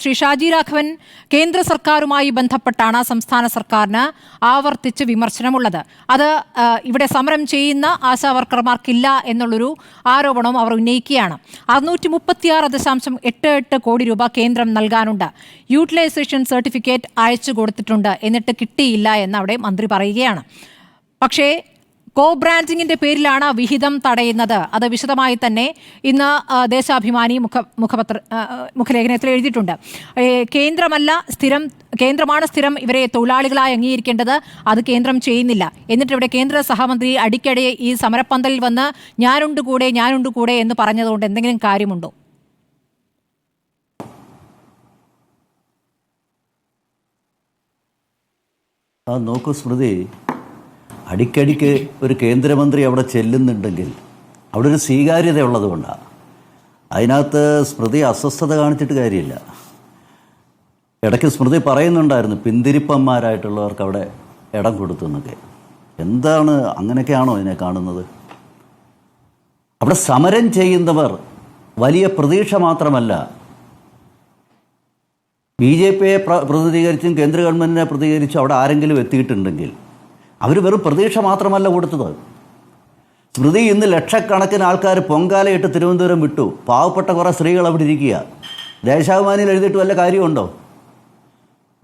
ശ്രീ ഷാജി രാഘവൻ കേന്ദ്ര സർക്കാരുമായി ബന്ധപ്പെട്ടാണ് സംസ്ഥാന സർക്കാരിന് ആവർത്തിച്ച് വിമർശനമുള്ളത്. അത് ഇവിടെ സമരം ചെയ്യുന്ന ആശാ വർക്കർമാർക്കില്ല എന്നുള്ളൊരു ആരോപണവും അവർ ഉന്നയിക്കുകയാണ്. അറുന്നൂറ്റി മുപ്പത്തിയാറ് ദശാംശം എട്ട് എട്ട് കോടി രൂപ കേന്ദ്രം നൽകാനുണ്ട്. യൂട്ടിലൈസേഷൻ സർട്ടിഫിക്കറ്റ് അയച്ചു കൊടുത്തിട്ടുണ്ട്. എന്നിട്ട് കിട്ടിയില്ല എന്ന് അവിടെ മന്ത്രി പറയുകയാണ്. പക്ഷേ കോ ബ്രാൻഡിങ്ങിന്റെ പേരിലാണ് വിഹിതം തടയുന്നത്. അത് വിശദമായി തന്നെ ഇന്ന് ദേശാഭിമാനി മുഖ മുഖപത്ര മുഖലേഖനത്തിൽ എഴുതിയിട്ടുണ്ട്. കേന്ദ്രമല്ല സ്ഥിരം കേന്ദ്രമാണ് സ്ഥിരം ഇവരെ തൊഴിലാളികളായി അംഗീകരിക്കേണ്ടത്. അത് കേന്ദ്രം ചെയ്യുന്നില്ല. എന്നിട്ട് ഇവിടെ കേന്ദ്ര സഹമന്ത്രി അടിക്കടി ഈ സമരപ്പന്തലിൽ വന്ന് ഞാനുണ്ട് കൂടെ ഞാനുണ്ട് കൂടെ എന്ന് പറഞ്ഞതുകൊണ്ട് എന്തെങ്കിലും കാര്യമുണ്ടോ? നോക്കൂ സ്മൃതി. അടിക്കടിക്ക് ഒരു കേന്ദ്രമന്ത്രി അവിടെ ചെല്ലുന്നുണ്ടെങ്കിൽ അവിടെ ഒരു സ്വീകാര്യത ഉള്ളതുകൊണ്ടാണ് അതിനകത്ത് സ്മൃതി അസ്വസ്ഥത കാണിച്ചിട്ട് കാര്യമില്ല. ഇടയ്ക്ക് സ്മൃതി പറയുന്നുണ്ടായിരുന്നു പിന്തിരിപ്പന്മാരായിട്ടുള്ളവർക്ക് അവിടെ ഇടം കൊടുത്തു എന്നൊക്കെ എന്താണ് അങ്ങനെയൊക്കെയാണോ ഇതിനെ കാണുന്നത്? അവിടെ സമരം ചെയ്യുന്നവർ വലിയ പ്രതീക്ഷ മാത്രമല്ല. ബി ജെ പിയെ പ്ര- പ്രതിനിധീകരിച്ചും കേന്ദ്ര ഗവൺമെന്റിനെ പ്രതികരിച്ചും അവിടെ ആരെങ്കിലും എത്തിയിട്ടുണ്ടെങ്കിൽ അവർ വെറും പ്രതീക്ഷ മാത്രമല്ല കൊടുത്തത്. സ്മൃതി ഇന്ന് ലക്ഷക്കണക്കിന് ആൾക്കാർ പൊങ്കാലയിട്ട് തിരുവനന്തപുരം വിട്ടു. പാവപ്പെട്ട കുറേ സ്ത്രീകൾ അവിടെ ഇരിക്കുക. ദേശാഭിമാനിയിൽ എഴുതിയിട്ട് വല്ല കാര്യമുണ്ടോ?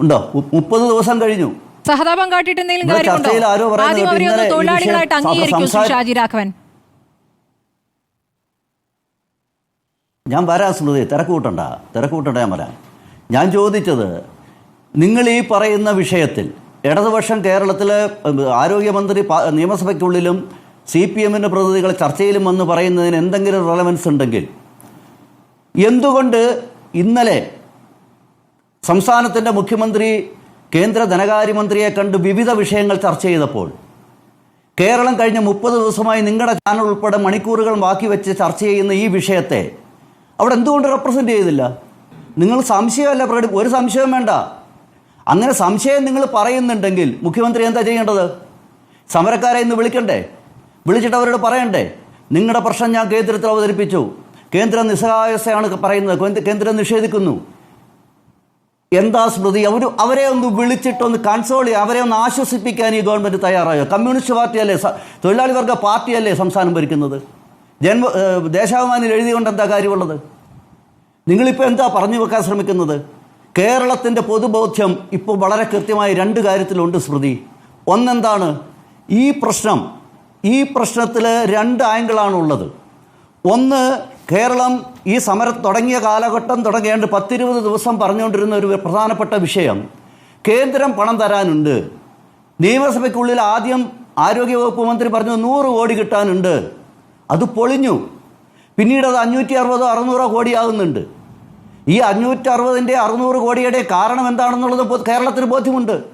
ഉണ്ടോ? മുപ്പത് ദിവസം കഴിഞ്ഞു. സഹതാപം എന്തെങ്കിലും കാര്യമുണ്ടോ? തൊഴിലാളികളായിട്ട് അംഗീകരിക്കൂ ഷാജി രാഘവൻ. ഞാൻ വരാം സ്മൃതി തിരക്കൂട്ടണ്ട കൂട്ടണ്ട തിരക്ക് കൂട്ടണ്ട ഞാൻ വരാം. ഞാൻ ചോദിച്ചത് നിങ്ങൾ ഈ പറയുന്ന വിഷയത്തിൽ ഇടതുപക്ഷം കേരളത്തിലെ ആരോഗ്യമന്ത്രി നിയമസഭയ്ക്കുള്ളിലും സി പി എമ്മിന്റെ പ്രതിനിധികൾ ചർച്ചയിലും വന്ന് പറയുന്നതിന് എന്തെങ്കിലും റെലവൻസ് ഉണ്ടെങ്കിൽ എന്തുകൊണ്ട് ഇന്നലെ സംസ്ഥാനത്തിന്റെ മുഖ്യമന്ത്രി കേന്ദ്ര ധനകാര്യമന്ത്രിയെ കണ്ട് വിവിധ വിഷയങ്ങൾ ചർച്ച ചെയ്തപ്പോൾ കേരളം കഴിഞ്ഞ മുപ്പത് ദിവസമായി നിങ്ങളുടെ ചാനൽ ഉൾപ്പെടെ മണിക്കൂറുകൾ ബാക്കി വെച്ച് ചർച്ച ചെയ്യുന്ന ഈ വിഷയത്തെ അവിടെ എന്തുകൊണ്ട് റെപ്രസെന്റ് ചെയ്തില്ല? നിങ്ങൾ സംശയമല്ല പ്രകടി ഒരു സംശയവും വേണ്ട. അങ്ങനെ സംശയം നിങ്ങൾ പറയുന്നുണ്ടെങ്കിൽ മുഖ്യമന്ത്രി എന്താ ചെയ്യേണ്ടത്? സമരക്കാരെ ഇന്ന് വിളിക്കണ്ടേ? വിളിച്ചിട്ട് അവരോട് പറയണ്ടേ? നിങ്ങളുടെ പ്രശ്നം ഞാൻ കേന്ദ്രത്തിൽ അവതരിപ്പിച്ചു. കേന്ദ്രം നിസ്സഹായസയാണ് പറയുന്നത്. കേന്ദ്രം നിഷേധിക്കുന്നു. എന്താ സ്മൃതി? അവർ അവരെ ഒന്ന് വിളിച്ചിട്ടൊന്ന് കൺസോൾ ചെയ്യുക അവരെ ഒന്ന് ആശ്വസിപ്പിക്കാൻ ഈ ഗവൺമെന്റ് തയ്യാറായോ? കമ്മ്യൂണിസ്റ്റ് പാർട്ടിയല്ലേ തൊഴിലാളി വർഗ പാർട്ടിയല്ലേ സംസ്ഥാനം ഭരിക്കുന്നത്? ജന്മ ദേശാഭിമാനിൽ എഴുതിക്കൊണ്ട് എന്താ കാര്യമുള്ളത്? നിങ്ങളിപ്പോൾ എന്താ പറഞ്ഞു വെക്കാൻ ശ്രമിക്കുന്നത്? കേരളത്തിന്റെ പൊതുബോധ്യം ഇപ്പോൾ വളരെ കൃത്യമായി രണ്ട് കാര്യത്തിലുണ്ട് സ്മൃതി. ഒന്നെന്താണ്? ഈ പ്രശ്നം ഈ പ്രശ്നത്തിൽ രണ്ട് ആംഗിളാണുള്ളത്. ഒന്ന് കേരളം ഈ സമരം തുടങ്ങിയ കാലഘട്ടം തുടങ്ങേണ്ട പത്തിരുപത് ദിവസം പറഞ്ഞുകൊണ്ടിരുന്ന ഒരു പ്രധാനപ്പെട്ട വിഷയം. കേന്ദ്രം പണം തരാനുണ്ട്. നിയമസഭയ്ക്കുള്ളിൽ ആദ്യം ആരോഗ്യവകുപ്പ് മന്ത്രി പറഞ്ഞു നൂറ് കോടി കിട്ടാനുണ്ട്. അത് പൊളിഞ്ഞു. പിന്നീട് അത് അഞ്ഞൂറ്റി അറുപതോ അറുന്നൂറോ കോടിയാകുന്നുണ്ട് ഈ അഞ്ഞൂറ്റി അറുപതിന്റെ അറുന്നൂറ് കോടിയുടെ കാരണം എന്താണെന്നുള്ളത് കേരളത്തിന് ബോധ്യമുണ്ട്.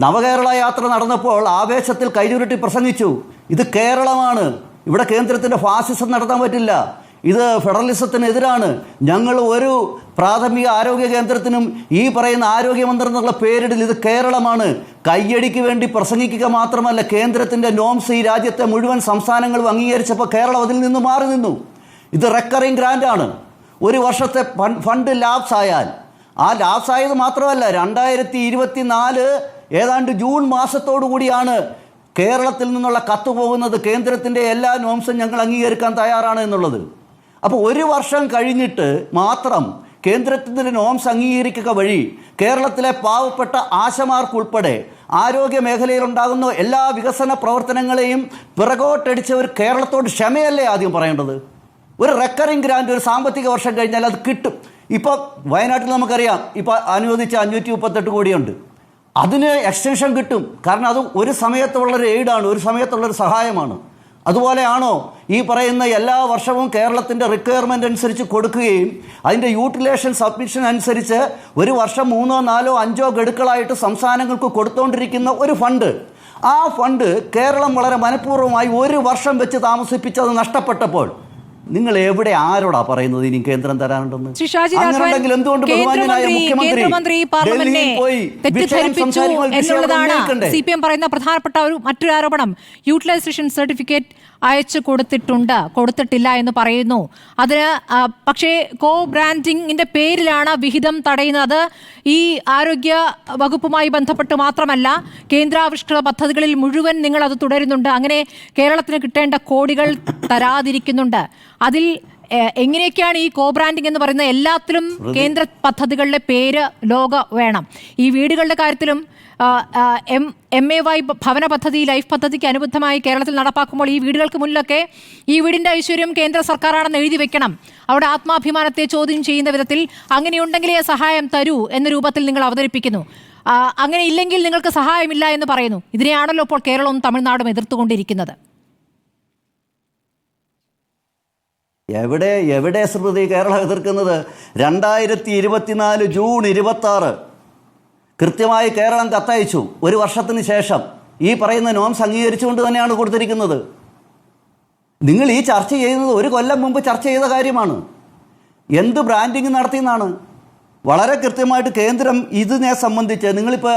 നവകേരള യാത്ര നടന്നപ്പോൾ ആവേശത്തിൽ കൈചുരുട്ടി പ്രസംഗിച്ചു. ഇത് കേരളമാണ്. ഇവിടെ കേന്ദ്രത്തിന്റെ ഫാസിസം നടത്താൻ പറ്റില്ല. ഇത് ഫെഡറലിസത്തിനെതിരാണ്. ഞങ്ങൾ ഒരു പ്രാഥമിക ആരോഗ്യ കേന്ദ്രത്തിനും ഈ പറയുന്ന ആരോഗ്യമന്ത്രി എന്നുള്ള പേരിടൽ ഇത് കേരളമാണ്. കയ്യടിക്ക് വേണ്ടി പ്രസംഗിക്കുക മാത്രമല്ല കേന്ദ്രത്തിന്റെ നോംസ് ഈ രാജ്യത്തെ മുഴുവൻ സംസ്ഥാനങ്ങളും അംഗീകരിച്ചപ്പോൾ കേരളം അതിൽ നിന്ന് മാറി നിന്നു. ഇത് റെക്കറിങ് ഗ്രാൻഡാണ് ഒരു വർഷത്തെ ഫണ്ട് ലാപ്സ് ആയാൽ ആ ലാപ്സ് ആയത് മാത്രമല്ല രണ്ടായിരത്തി ഇരുപത്തി നാല് ഏതാണ്ട് ജൂൺ മാസത്തോടു കൂടിയാണ് കേരളത്തിൽ നിന്നുള്ള കത്ത് പോകുന്നത്. കേന്ദ്രത്തിന്റെ എല്ലാ നോംസും ഞങ്ങൾ അംഗീകരിക്കാൻ തയ്യാറാണ് എന്നുള്ളത്. അപ്പോൾ ഒരു വർഷം കഴിഞ്ഞിട്ട് മാത്രം കേന്ദ്രത്തിന്റെ നോംസ് അംഗീകരിക്കുക വഴി കേരളത്തിലെ പാവപ്പെട്ട ആശമാർക്കുൾപ്പെടെ ആരോഗ്യ മേഖലയിൽ ഉണ്ടാകുന്ന എല്ലാ വികസന പ്രവർത്തനങ്ങളെയും പിറകോട്ടടിച്ച ഒരു കേരളത്തോട് ക്ഷമയല്ലേ ആദ്യം പറയേണ്ടത്? ഒരു റെക്കറിംഗ് ഗ്രാൻഡ് ഒരു സാമ്പത്തിക വർഷം കഴിഞ്ഞാൽ അത് കിട്ടും. ഇപ്പോൾ വയനാട്ടിൽ നമുക്കറിയാം ഇപ്പോൾ അനുവദിച്ച അഞ്ഞൂറ്റി മുപ്പത്തെട്ട് കോടിയുണ്ട്. അതിന് എക്സ്റ്റൻഷൻ കിട്ടും. കാരണം അത് ഒരു സമയത്തുള്ളൊരു എയ്ഡാണ് ഒരു സമയത്തുള്ളൊരു സഹായമാണ്. അതുപോലെയാണോ ഈ പറയുന്ന എല്ലാ വർഷവും കേരളത്തിന്റെ റിക്വയർമെന്റ് അനുസരിച്ച് കൊടുക്കുകയും അതിന്റെ യൂട്ടിലേഷൻ സബ്മിഷൻ അനുസരിച്ച് ഒരു വർഷം മൂന്നോ നാലോ അഞ്ചോ ഗഡുക്കളായിട്ട് സംസ്ഥാനങ്ങൾക്ക് കൊടുത്തുകൊണ്ടിരിക്കുന്ന ഒരു ഫണ്ട് ആ ഫണ്ട് കേരളം വളരെ മനഃപൂർവമായി ഒരു വർഷം വെച്ച് താമസിപ്പിച്ചത് നഷ്ടപ്പെട്ടപ്പോൾ നിങ്ങൾ എവിടെ ആരോടാ പറയുന്നത് ഇനി കേന്ദ്രം തരാനുണ്ടെന്ന്? കേന്ദ്രമന്ത്രി പാർലമെന്റിനെ തെറ്റിദ്ധരിപ്പിച്ചു എന്നുള്ളതാണ് സി പി എം പറയുന്ന പ്രധാനപ്പെട്ട ഒരു മറ്റൊരു ആരോപണം. യൂട്ടിലൈസേഷൻ സർട്ടിഫിക്കറ്റ് അയച്ചു കൊടുത്തിട്ടുണ്ട് കൊടുത്തിട്ടില്ല എന്ന് പറയുന്നു. അതിന് പക്ഷേ കോ ബ്രാൻഡിങ്ങിന്റെ പേരിലാണ് വിഹിതം തടയുന്നത്. ഈ ആരോഗ്യ വകുപ്പുമായി ബന്ധപ്പെട്ട് മാത്രമല്ല കേന്ദ്രാവിഷ്കൃത പദ്ധതികളിൽ മുഴുവൻ നിങ്ങൾ അത് തുടരുന്നുണ്ട്. അങ്ങനെ കേരളത്തിന് കിട്ടേണ്ട കോടികൾ തരാതിരിക്കുന്നുണ്ട്. അതിൽ എങ്ങനെയൊക്കെയാണ് ഈ കോ ബ്രാൻഡിംഗ് എന്ന് പറയുന്ന എല്ലാത്തിലും കേന്ദ്ര പദ്ധതികളുടെ പേര് ലോക വേണം. ഈ വീടുകളുടെ കാര്യത്തിലും എം എം എ വൈ ഭവന പദ്ധതി ലൈഫ് പദ്ധതിക്ക് അനുബന്ധമായി കേരളത്തിൽ നടപ്പാക്കുമ്പോൾ ഈ വീടുകൾക്ക് മുന്നിലൊക്കെ ഈ വീടിന്റെ ഐശ്വര്യം കേന്ദ്ര സർക്കാരാണെന്ന് എഴുതി വെക്കണം. അവിടെ ആത്മാഭിമാനത്തെ ചോദ്യം ചെയ്യുന്ന വിധത്തിൽ അങ്ങനെയുണ്ടെങ്കിലേ സഹായം തരൂ എന്ന രൂപത്തിൽ നിങ്ങൾ അവതരിപ്പിക്കുന്നു. അങ്ങനെ ഇല്ലെങ്കിൽ നിങ്ങൾക്ക് സഹായമില്ല എന്ന് പറയുന്നു. ഇതിനെയാണല്ലോ ഇപ്പോൾ കേരളവും തമിഴ്നാടും എതിർത്തുകൊണ്ടിരിക്കുന്നത്. എവിടെ എവിടെ സ്മൃതി കേരളം എതിർക്കുന്നത്? രണ്ടായിരത്തി ഇരുപത്തിനാല് ജൂൺ ഇരുപത്തി കൃത്യമായി കേരളം കത്തയച്ചു. ഒരു വർഷത്തിന് ശേഷം. ഈ പറയുന്ന നോംസ് അംഗീകരിച്ചുകൊണ്ട് തന്നെയാണ് കൊടുത്തിരിക്കുന്നത്. നിങ്ങൾ ഈ ചർച്ച ചെയ്യുന്നത് ഒരു കൊല്ലം മുമ്പ് ചർച്ച ചെയ്ത കാര്യമാണ്. എന്ത് ബ്രാൻഡിങ് നടത്തിയെന്നാണ്. വളരെ കൃത്യമായിട്ട് കേന്ദ്രം ഇതിനെ സംബന്ധിച്ച് നിങ്ങളിപ്പോൾ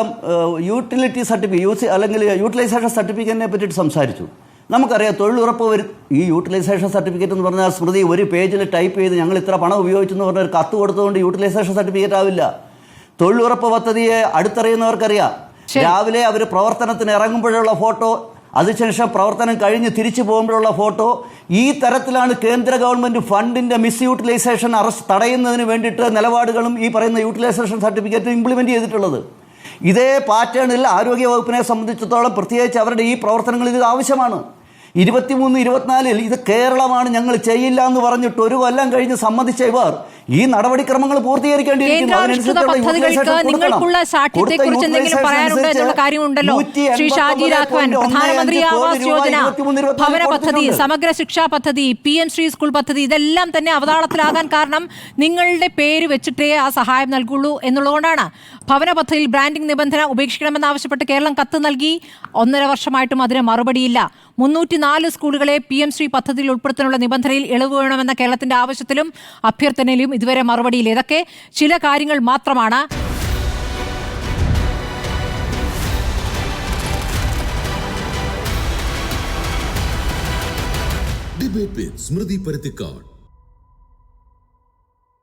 യൂട്ടിലിറ്റി സർട്ടിഫിക്കറ്റ് യൂസ് അല്ലെങ്കിൽ യൂട്ടിലൈസേഷൻ സർട്ടിഫിക്കറ്റിനെ പറ്റിയിട്ട് സംസാരിച്ചു. നമുക്കറിയാം തൊഴിലുറപ്പ് വരും ഈ യൂട്ടിലൈസേഷൻ സർട്ടിഫിക്കറ്റ് എന്ന് പറഞ്ഞാൽ സ്മൃതി ഒരു പേജിൽ ടൈപ്പ് ചെയ്ത് ഞങ്ങൾ ഇത്ര പണം ഉപയോഗിച്ചെന്ന് പറഞ്ഞ ഒരു കത്ത് കൊടുത്തതുകൊണ്ട് യൂട്ടിലൈസേഷൻ സർട്ടിഫിക്കറ്റ് ആവില്ല. തൊഴിലുറപ്പ് പദ്ധതിയെ അടുത്തറിയുന്നവർക്കറിയാം. രാവിലെ അവർ പ്രവർത്തനത്തിന് ഇറങ്ങുമ്പോഴുള്ള ഫോട്ടോ അതിനുശേഷം പ്രവർത്തനം കഴിഞ്ഞ് തിരിച്ചു പോകുമ്പോഴുള്ള ഫോട്ടോ ഈ തരത്തിലാണ് കേന്ദ്ര ഗവൺമെന്റ് ഫണ്ടിന്റെ മിസ് യൂട്ടിലൈസേഷൻ അറസ്റ്റ് തടയുന്നതിന് വേണ്ടിയിട്ട് നിലപാടുകളും ഈ പറയുന്ന യൂട്ടിലൈസേഷൻ സർട്ടിഫിക്കറ്റ് ഇംപ്ലിമെന്റ് ചെയ്തിട്ടുള്ളത്. ഇതേ പാറ്റേണിൽ ആരോഗ്യ വകുപ്പിനെ സംബന്ധിച്ചിടത്തോളം പ്രത്യേകിച്ച് അവരുടെ ഈ പ്രവർത്തനങ്ങൾ ഇത് ആവശ്യമാണ്. ഇരുപത്തിമൂന്ന് ഇരുപത്തിനാലിൽ ഇത് കേരളമാണ് ഞങ്ങൾ ചെയ്യില്ല എന്ന് പറഞ്ഞിട്ട് ഒരു കൊല്ലം കഴിഞ്ഞ് സമ്മതിച്ച ഇവർ ഈ നടപടിക്രമങ്ങൾ പൂർത്തീകരിക്കേണ്ടി. നിങ്ങൾക്കുള്ള എന്തെങ്കിലും utilization പറയാനുണ്ടോ എന്നുള്ള അനുസരിച്ച് കാര്യമുണ്ടല്ലോ? ശ്രീ ഷാജി രാഘവൻ പ്രധാനമന്ത്രി ആവാസ് യോജന 23, 24 ഭവന പദ്ധതി സമഗ്ര ശിക്ഷാ പദ്ധതി പി എം ശ്രീ സ്കൂൾ പദ്ധതി ഇതെല്ലാം തന്നെ അവതാളത്തിലാകാൻ കാരണം നിങ്ങളുടെ പേര് വെച്ചിട്ടേ ആ സഹായം നൽകുള്ളൂ എന്നുള്ളതുകൊണ്ടാണ്. ഭവന പദ്ധതിയിൽ ബ്രാൻഡിംഗ് നിബന്ധന ഉപേക്ഷിക്കണമെന്ന് ആവശ്യപ്പെട്ട് കേരളം കത്ത് നൽകി. ഒന്നര വർഷമായിട്ടും അതിന് മറുപടിയില്ല. മുന്നൂറ്റി നാല് സ്കൂളുകളെ പി എം ശ്രീ പദ്ധതിയിൽ ഉൾപ്പെടുത്താനുള്ള നിബന്ധനയിൽ ഇളവ് വേണമെന്ന കേരളത്തിന്റെ ആവശ്യത്തിലും അഭ്യർത്ഥനയിലും ഇതുവരെ മറുപടിയില്ല. ഇതൊക്കെ ചില കാര്യങ്ങൾ മാത്രമാണ്. ഡിബേറ്റ് സ്മൃതി പരുത്തിക്കാട്